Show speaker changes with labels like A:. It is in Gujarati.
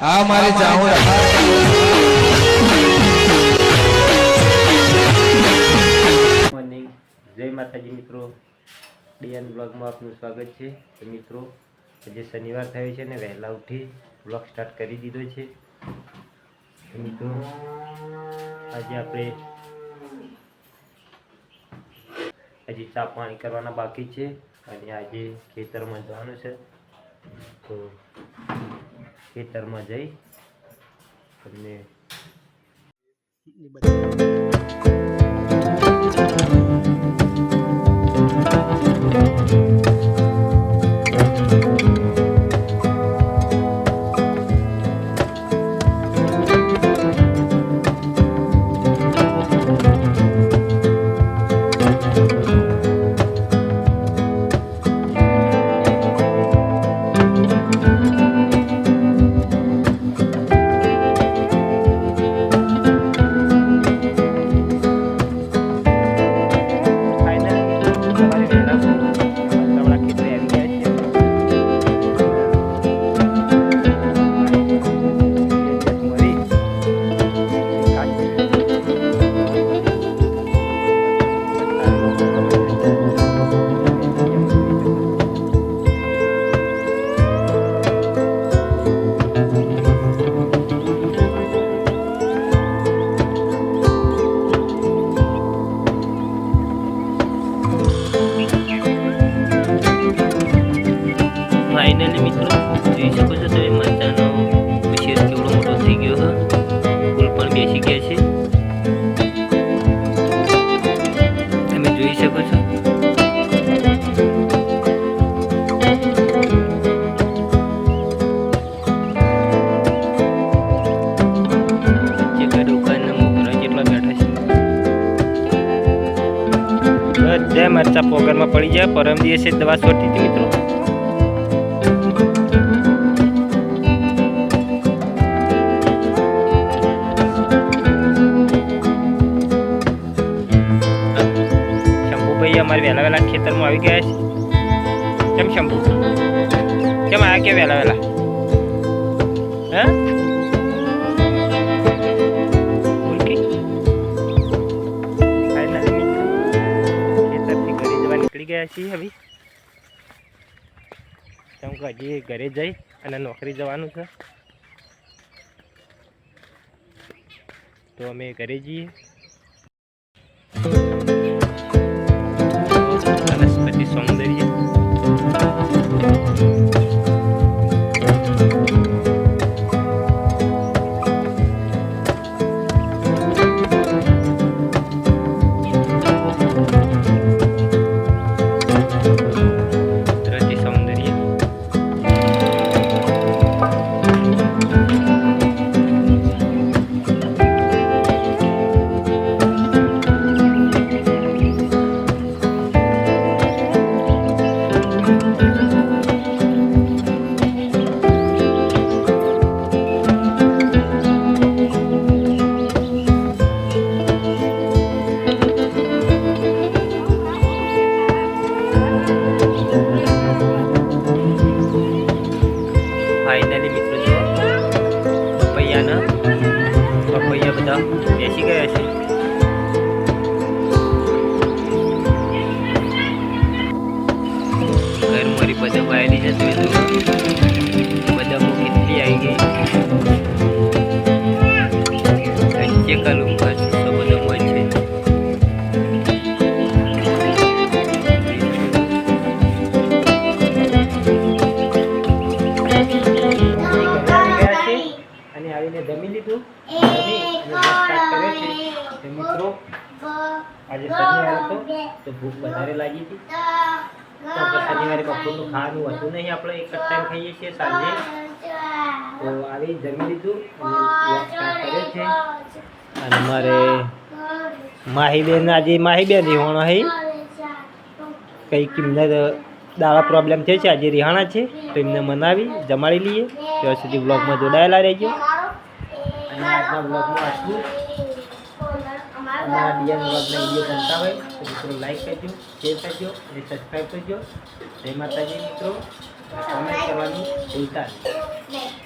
A: હા મારે જાઉં
B: મોર્નિંગ જય માતાજી મિત્રો. ડીએન બ્લોગમાં આપનું સ્વાગત છે. તો મિત્રો આજે શનિવાર થયો છે ને વહેલા ઉઠી બ્લોગ સ્ટાર્ટ કરી દીધો છે. મિત્રો આજે આપણે હજી ચા પાણી કરવાના બાકી છે અને આજે ખેતરમાં જવાનું છે. તો ખેતરમાં જઈ તમને જોઈ શકો છો તમે મરચાનો ઉછેર કેવડો મોટો થઈ ગયો છે ફૂલ પણ બેસી ગયા છે. તમે જોઈ શકો છો. બધા મરચા પોગરમાં પડી જાય. પરમ દિવસે દવા છોડતી હતી મિત્રો. અમારે વહેલા વહેલા ખેતરમાં આવી ગયા છે. કેમ શંભુ? કેમ આવ્યા કે વહેલા વહેલા? હે? ખેતરથી જવા નીકળી ગયા છીએ હવે. કેમ કે ઘરે જઈ અને નોકરી જવાનું છે. તો અમે ઘરે જઈએ. બેસી ગયા છે. ઘર મારી બધા તમે જુઓ બધા કેટલી આવી ગઈ વચ્ચે કલું બસ તો બધો મોજ છે. અને આવીને જમી લીધું જમી અને બ્રેકફાસ્ટ કર્યો છે તો મિત્રો આજે શનિવાર હતો તો ભૂખ વધારે લાગી હતી. તો શનિવારે બપોરનું ખાવાનું હતું નહીં આપણે એક જ ટાઈમ ખાઈએ છીએ સાંજે. તો આવી જમી લીધું કર્યો છે. અને મારે માહીબેન આજે માહીબેન રિહાણો હે. કંઈક કિંમત દાળા પ્રોબ્લેમ થયો છે આજે રિહાણા છે તો એમને મનાવી જમાડી લઈએ. ત્યાં સુધી બ્લોગમાં જોડાયેલા રહેજો. અને આજના બ્લોગમાં આટલું અમારા ડીએન બ્લોગના વીડિયો ગમતા હોય તો મિત્રો લાઈક કરજો શેર કરજો અને સબસ્ક્રાઈબ કરજો. જય માતાજી મિત્રો. કમેન્ટ કરવાનું ભૂલતા નહીં.